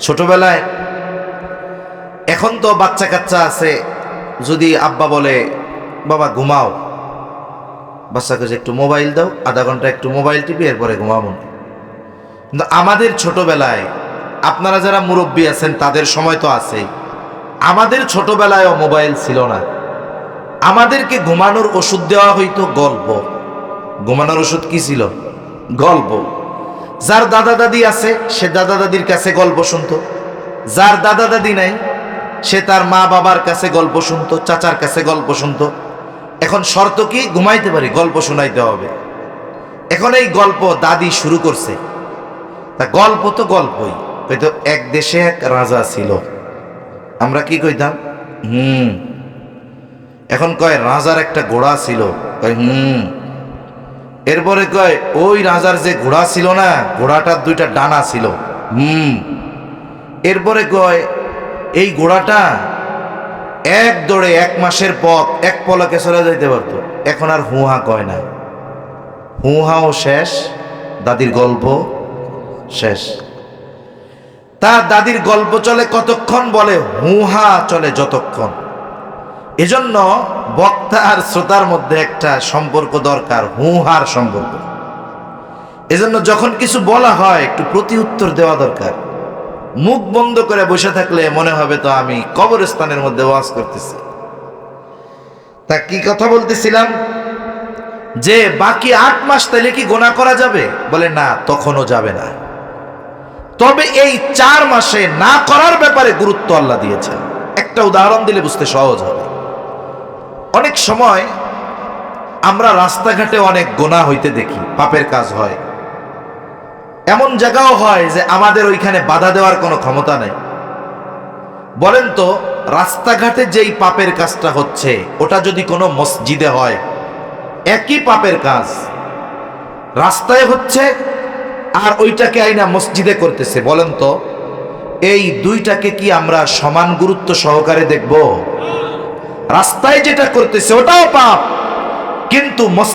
ছোটবেলায় এখন তো বাচ্চা কাচ্চা আছে, যদি আব্বা বলে, বাবা, ঘুমাও। বাচ্চাকে যে একটু মোবাইল দাও, আধা ঘণ্টা একটু মোবাইল টিপি এরপরে ঘুমাবো। কিন্তু আমাদের ছোটবেলায়, আপনারা যারা মুরব্বী আছেন, তাদের সময় তো আছেই। আমাদের ছোটবেলায়ও মোবাইল ছিল না। আমাদেরকে ঘুমানোর ওষুধ দেওয়া হইতো গল্প। ঘুমানোর ওষুধ কি ছিল? গল্প। যার দাদা দাদি আছে, সে দাদা দাদির কাছে গল্প শুনতো। যার দাদা দাদি নাই, সে তার মা বাবার কাছে গল্প শুনতো, চাচার কাছে গল্প শুনতো। এখন শর্ত কি? ঘুমাইতে পারি, গল্প শোনাইতে হবে। এখন এই গল্প দাদি শুরু করছে। তা গল্প তো গল্পই। হয়তো এক দেশে এক রাজা ছিল। আমরা কি কইতাম? হুম। এখন কয়, রাজার একটা ঘোড়া ছিল। কয়, হুম। এরপরে কয়, ওই রাজার যে ঘোড়া ছিল না, ঘোড়াটার দুইটা ডানা ছিল। হুম। এরপরে কয়, এই ঘোড়াটা এক দৌড়ে এক মাসের পথ, এক পলকে চলে যাইতে পারতো। এখন আর হুহা কয় না। হুহাও শেষ, দাদির গল্প শেষ। তার দাদির গল্প চলে কতক্ষণ বলে? হুহা চলে যতক্ষণ। এজন্য বক্তা আর শ্রোতার মধ্যে একটা সম্পর্ক দরকার, হুহার সম্পর্ক। এজন্য যখন কিছু বলা হয়, একটু প্রতি উত্তর দেওয়া দরকার। মুখ বন্ধ করে বসে থাকলে মনে হবে তো আমি কবরস্থানের মধ্যে ওয়াজ করতেছি। তা কি কথা বলতেছিলাম? যে, বাকি আট মাস তাহলে কি গোনা করা যাবে? বলে, না, তখনও যাবে না। তবে এই চার মাসে না করার ব্যাপারে গুরুত্ব আল্লাহ দিয়েছেন। একটা উদাহরণ দিলে বুঝতে সহজ হবে। অনেক সময় আমরা রাস্তাঘাটে অনেক গোনা হইতে দেখি, পাপের কাজ হয়। এমন জায়গাও হয় যে আমাদের ওইখানে বাধা দেওয়ার কোনো ক্ষমতা নেই। বলেন তো, রাস্তাঘাটে যেই পাপের কাজটা হচ্ছে, ওটা যদি কোনো মসজিদে হয়, একই পাপের কাজ। রাস্তায় হচ্ছে, আর ওইটাকে আইনা মসজিদে করতেছে। বলেন তো, এই দুইটাকে কি আমরা সমান গুরুত্ব সহকারে দেখব? রাস্তায় যেটা করতেছে ওটাও পাপ। কিন্তু